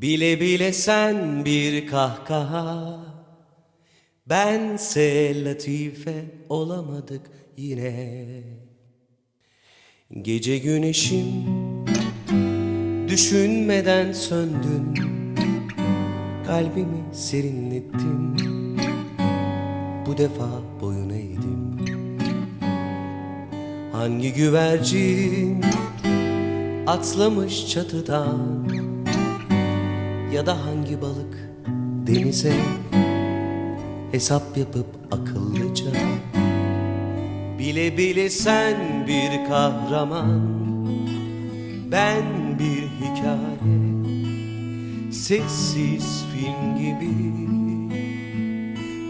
Bile bile sen bir kahkaha. Bense latife olamadık yine. Gece güneşim Düşünmeden söndün. Kalbimi serinlettin. Bu defa boyun eğdim. Hangi güvercin Atlamış çatıdan Ya da hangi balık? Denize Hesap yapıp akıllıca. Bile bile sen bir kahraman Ben bir hikaye. Sessiz film gibi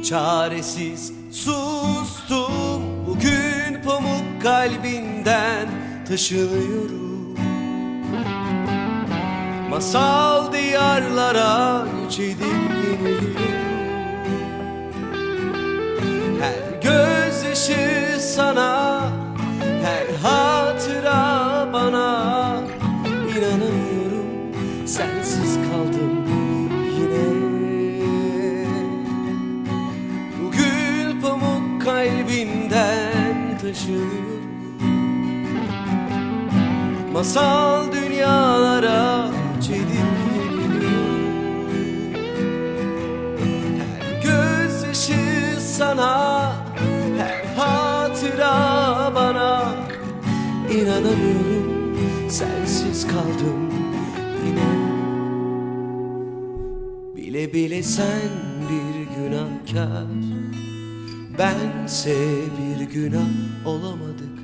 Çaresiz sustum. Bugün pamuk kalbinden taşınıyorum. Masal diyarlara göç edip yeniliyorum her gözyaşı sana Her hatıra bana. İnanamıyorum sensiz kaldım yine. Bugün pamuk kalbimden taşınıyor Masal dünyalara sana Her hatıra bana. İnanamıyorum sensiz kaldım yine. Bile bile sen bir günahkar. Bense bir günah olamadık